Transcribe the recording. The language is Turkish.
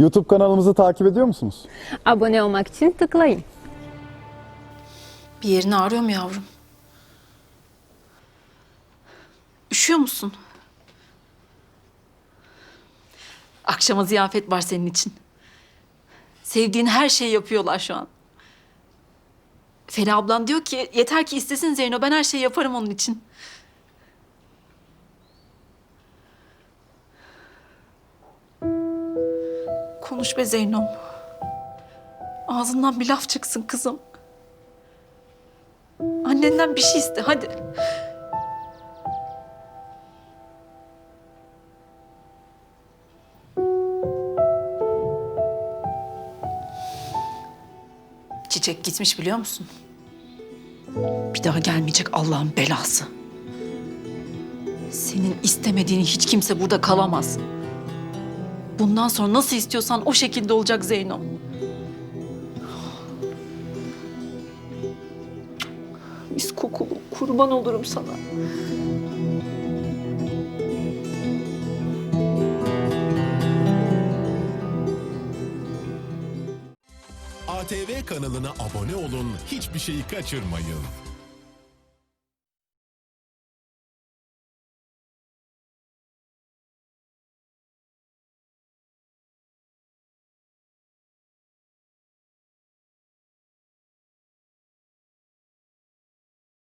YouTube kanalımızı takip ediyor musunuz? Abone olmak için tıklayın. Bir yerini ağrıyor mu yavrum? Üşüyor musun? Akşama ziyafet var senin için. Sevdiğin her şeyi yapıyorlar şu an. Feri ablan diyor ki yeter ki istesin Zeyno ben her şeyi yaparım onun için. Konuş be Zeynom. Ağzından bir laf çıksın kızım. Annenden bir şey iste hadi. Çiçek gitmiş biliyor musun? Bir daha gelmeyecek Allah'ın belası. Senin istemediğin hiç kimse burada kalamaz. Bundan sonra nasıl istiyorsan o şekilde olacak Zeyno. Mis kokulu kurban olurum sana. ATV kanalına abone olun, hiçbir şeyi kaçırmayın.